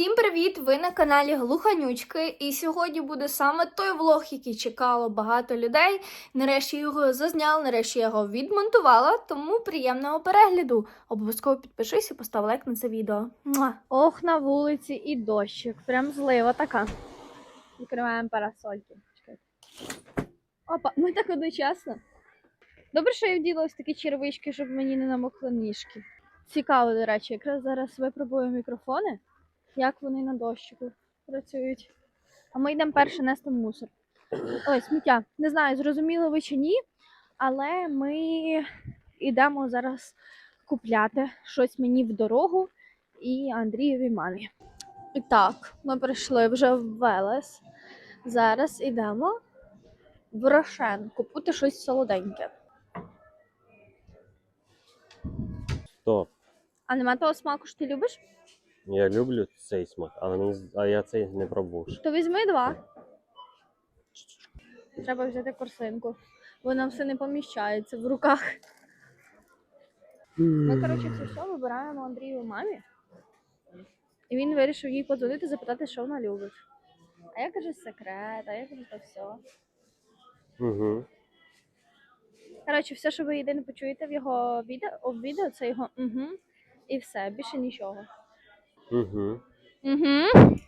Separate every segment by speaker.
Speaker 1: Всім привіт! Ви на каналі Глуханючки. І сьогодні буде саме той влог, який чекало багато людей. Нарешті його зазняла, нарешті я його відмонтувала, тому приємного перегляду. Обов'язково підпишись і постав лайк на це відео. Муа!
Speaker 2: Ох, на вулиці і дощик. Прям злива така. Відкриваємо парасольки. Опа, ми так одночасно. Добре, що я вділа такі червички, щоб мені не намокли ніжки. Цікаво, до речі, якраз зараз випробую мікрофони, як вони на дощику працюють. А ми йдемо перше нести мусор. Ой, сміття. Не знаю, зрозуміло ви чи ні, але ми йдемо зараз купляти щось мені в дорогу і Андрієвій мамі. І так, ми прийшли вже в Велес. Зараз йдемо в Рошен купити щось солоденьке.
Speaker 3: Стоп.
Speaker 2: А нема того смаку, що ти любиш?
Speaker 3: Я люблю цей смак, але мені а я цей не пробував. ще.
Speaker 2: То візьми два. Треба взяти корсинку. Вона все не поміщається в руках. Ми, коротше, це все вибираємо Андрію мамі. І він вирішив їй подзвонити, запитати, що вона любить. А я кажу, секрет, а я кажу, то все.
Speaker 3: Угу.
Speaker 2: Коротше, все, що ви єдине почуєте в його відео, в відео, це його угу і все, більше нічого.
Speaker 3: Угу.
Speaker 2: Угу.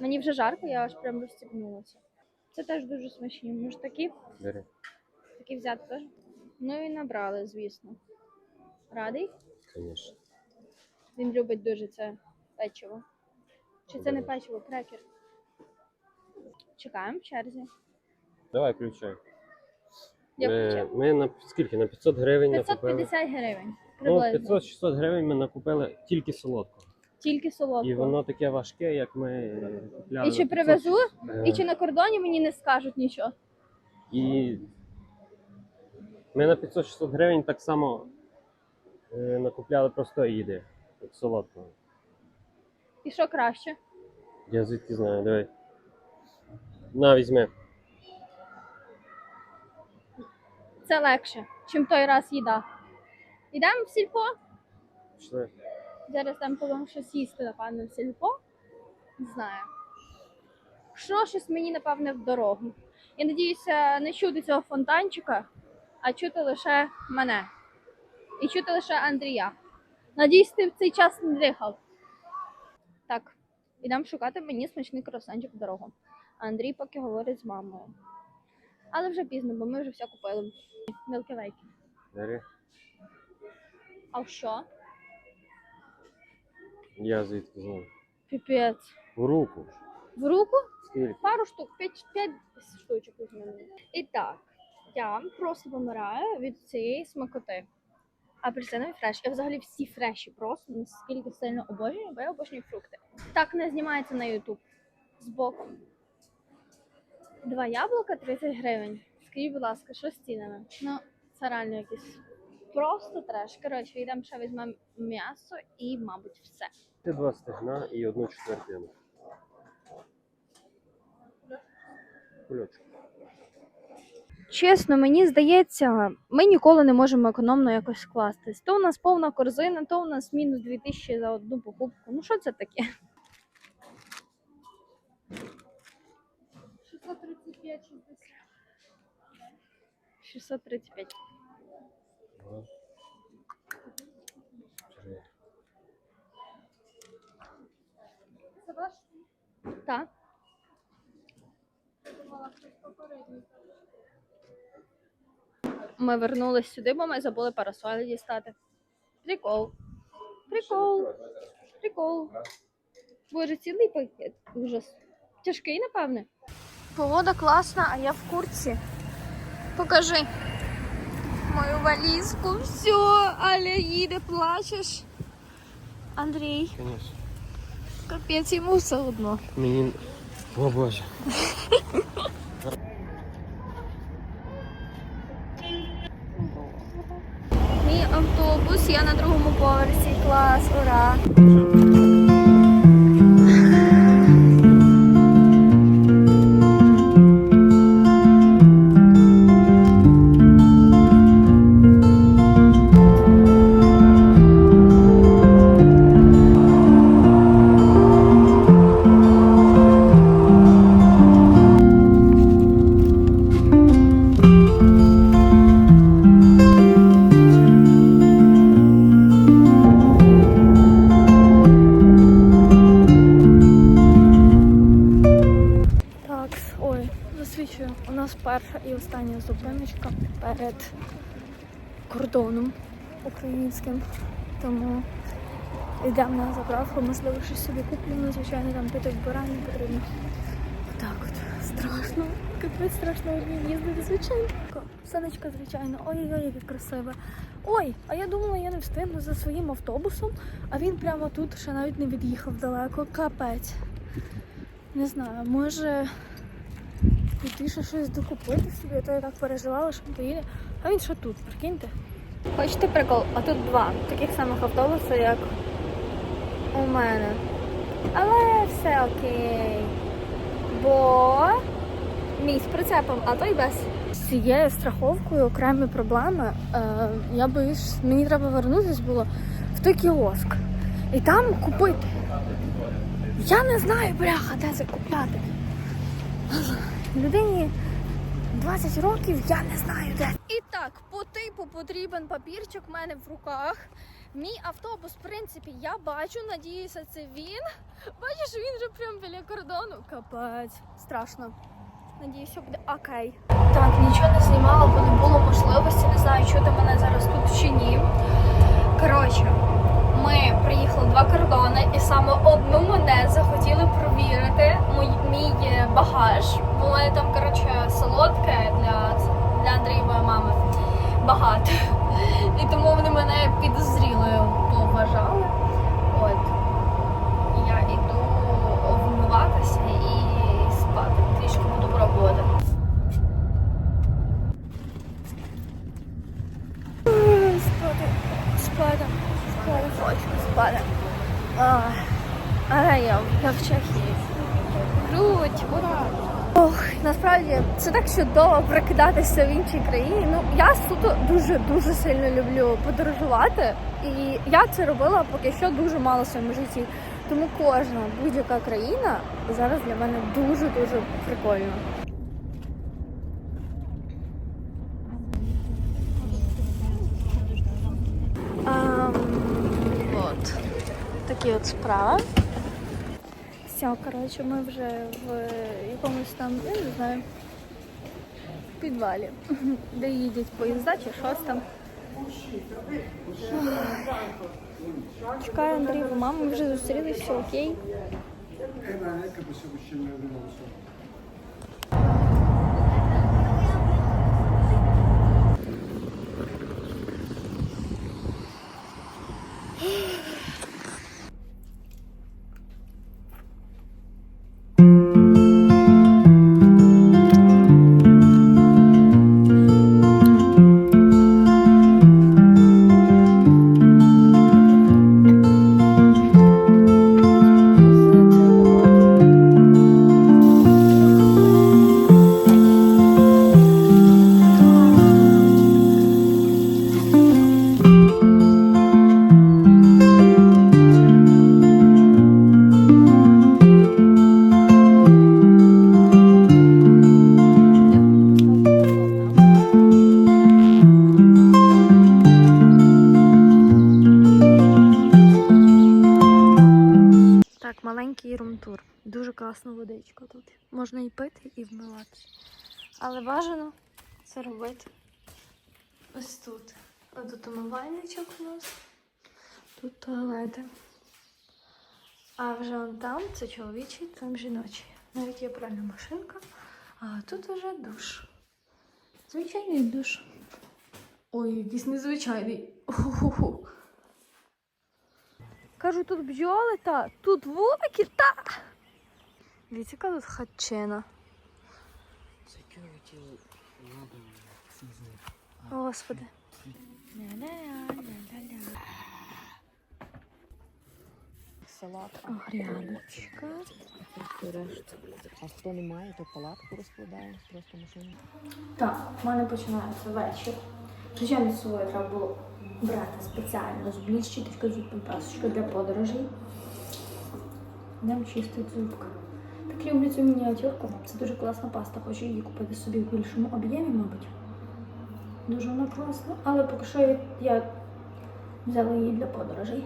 Speaker 2: Мені вже жарко, я аж прям розстібнулася. Це теж дуже смачні. Може такі,
Speaker 3: Бери.
Speaker 2: такі взяти теж. Ну і набрали, звісно. Радий?
Speaker 3: Звісно.
Speaker 2: Він любить дуже це печиво. Чи це не печиво, крекер? Чекаємо в черзі.
Speaker 3: Давай включай.
Speaker 2: Я
Speaker 3: Ми, ми на скільки? На 500 гривень накупили.
Speaker 2: 550 гривень.
Speaker 3: Ну,
Speaker 2: Приблизно.
Speaker 3: 500-600 гривень ми накупили тільки солодкого.
Speaker 2: Тільки солодко.
Speaker 3: І воно таке важке, як ми е, купляли.
Speaker 2: І чи привезу,
Speaker 3: Е,
Speaker 2: і чи на кордоні мені не скажуть нічого.
Speaker 3: І ми на 500-600 гривень так само е, накупляли простої їди, от солодкого.
Speaker 2: І що краще?
Speaker 3: Я звідки знаю, давай. На, візьми.
Speaker 2: Це легше, чим той раз їда. Йдемо в сільпо?
Speaker 3: Пішли.
Speaker 2: Зараз там подам щось їсти, напевно, в сільпо. Не знаю. Що щось мені, напевне, в дорогу. Я надіюся не чути цього фонтанчика, а чути лише мене. І чути лише Андрія. Надіюсь, ти в цей час не дихав. Так, ідемо шукати мені смачний круасанчик в дорогу. А Андрій поки говорить з мамою. Але вже пізно, бо ми вже все купили. Мілківейки. А що?
Speaker 3: Я звідки знаю.
Speaker 2: Піпець.
Speaker 3: В руку.
Speaker 2: В руку?
Speaker 3: Скільки?
Speaker 2: Пару штук, 5, 5 штучок візьмемо. І так, я просто помираю від цієї смакоти. Апельсиновий фреш. Я взагалі всі фреші просто наскільки сильно обожнюю, бо я обожнюю фрукти. Так не знімається на YouTube. Збоку. Два яблука 30 гривень. Скажіть, будь ласка, що з цінами? Ну, це реально якийсь просто треш. Коротше, йдемо ще візьмемо м'ясо і, мабуть, все.
Speaker 3: Ти два стегна і одну четвертину. Кульочок.
Speaker 2: Чесно, мені здається, ми ніколи не можемо економно якось скластись. То у нас повна корзина, то у нас мінус 2000 за одну покупку. Ну що це таке? 635 635.
Speaker 3: Два. Три.
Speaker 2: Це ваш? Так. Ми вернулись сюди, бо ми забули парасолі дістати. Прикол. Прикол. Прикол. Боже, цілий пакет. Ужас. Тяжкий, напевне.
Speaker 1: Погода класна, а я в куртці. Покажи мою валізку. Все, Аля їде, плачеш. Андрій,
Speaker 3: Конечно.
Speaker 1: Капець йому все одно.
Speaker 3: Мені. О боже.
Speaker 1: Мій автобус, я на другому поверсі. Клас, ура!
Speaker 2: Перша і остання зупиночка перед кордоном українським. Тому йдемо на заправку, можливо, щось собі куплю, звичайно, там пити барані потрібно. Так от, страшно, капець страшно їздити, звичайно. Сонечко, звичайно, ой-ой, яке красиве. Ой, а я думала, я не встигну за своїм автобусом, а він прямо тут ще навіть не від'їхав далеко. Капець. Не знаю, може піти ще щось докупити собі, а то я так переживала, що він поїде. А він ще тут, прикиньте. Хочете прикол? А тут два таких самих автобуси, як у мене. Але все окей. Бо мій з прицепом, а той без. З цією страховкою окремі проблеми. Е, я боюсь, мені треба вернутися було в той кіоск. І там купити. Я не знаю, бляха, де це купляти. Людині 20 років, я не знаю де. І так, по типу потрібен папірчик в мене в руках. Мій автобус, в принципі, я бачу, надіюся, це він. Бачиш, він вже прямо біля кордону. Капець, страшно. Надіюся, буде окей. Так, нічого не знімала, бо не було можливості. Не знаю, чути мене зараз тут чи ні. Коротше, ми приїхали два кордони, і саме одну мене захотіли багаж. Було там, коротше, солодке для, для Андрієвої мами багато. І тому вони мене підозрілою поважали. Це так чудово прокидатися в іншій країні. Ну я суто дуже дуже сильно люблю подорожувати, і я це робила поки що дуже мало в своєму житті. Тому кожна будь-яка країна зараз для мене дуже дуже прикольна. От такі от справи. Все, коротше, ми вже в якомусь там, я не знаю, підвалі, де їдять поїзда чи щось там. Чекаю Андрію, маму вже зустрілися, все окей. Дуже класна водичка тут. Можна і пити, і вмиватися. Але бажано це робити ось тут. Ось тут умивальничок у нас, тут туалети. А вже он там це чоловічий, там жіночий. Навіть є пральна машинка, а тут уже душ. Звичайний душ. Ой, якийсь незвичайний. Кажу, тут бджоли, та тут вулики, та. Дивіться, яка тут хатчина.
Speaker 4: Security надо season.
Speaker 2: Господи.
Speaker 4: Салат.
Speaker 2: Грядочка.
Speaker 4: А хто не має, то палатку розкладає, просто машину.
Speaker 2: Так, в мене починається вечір. Звичайно, з собою треба було брати спеціально зубні щіточка, зубна пасочка для подорожей. Йдемо чистити зубки. Так люблю цю мініатюрку. Це дуже класна паста. Хочу її купити собі в більшому об'ємі, мабуть. Дуже вона класна. Але поки що я, взяла її для подорожей.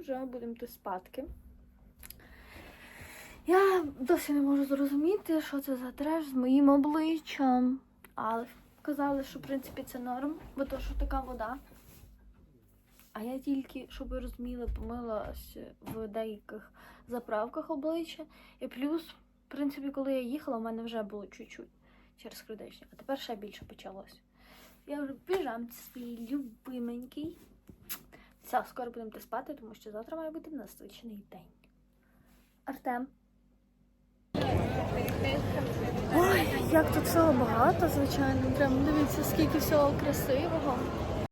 Speaker 2: Вже будемо йти спадки. Я досі не можу зрозуміти, що це за треш з моїм обличчям. Але казали, що в принципі це норм, бо то, що така вода. А я тільки, щоб ви розуміли, помилась в деяких заправках обличчя. І плюс, в принципі, коли я їхала, в мене вже було чуть-чуть через критичні, а тепер ще більше почалось. Я вже в піжамці своїй любименький. Все, скоро будемо йти спати, тому що завтра має бути насичений день. Артем. Ой, як тут всього багато, звичайно. Прям дивіться, скільки всього красивого.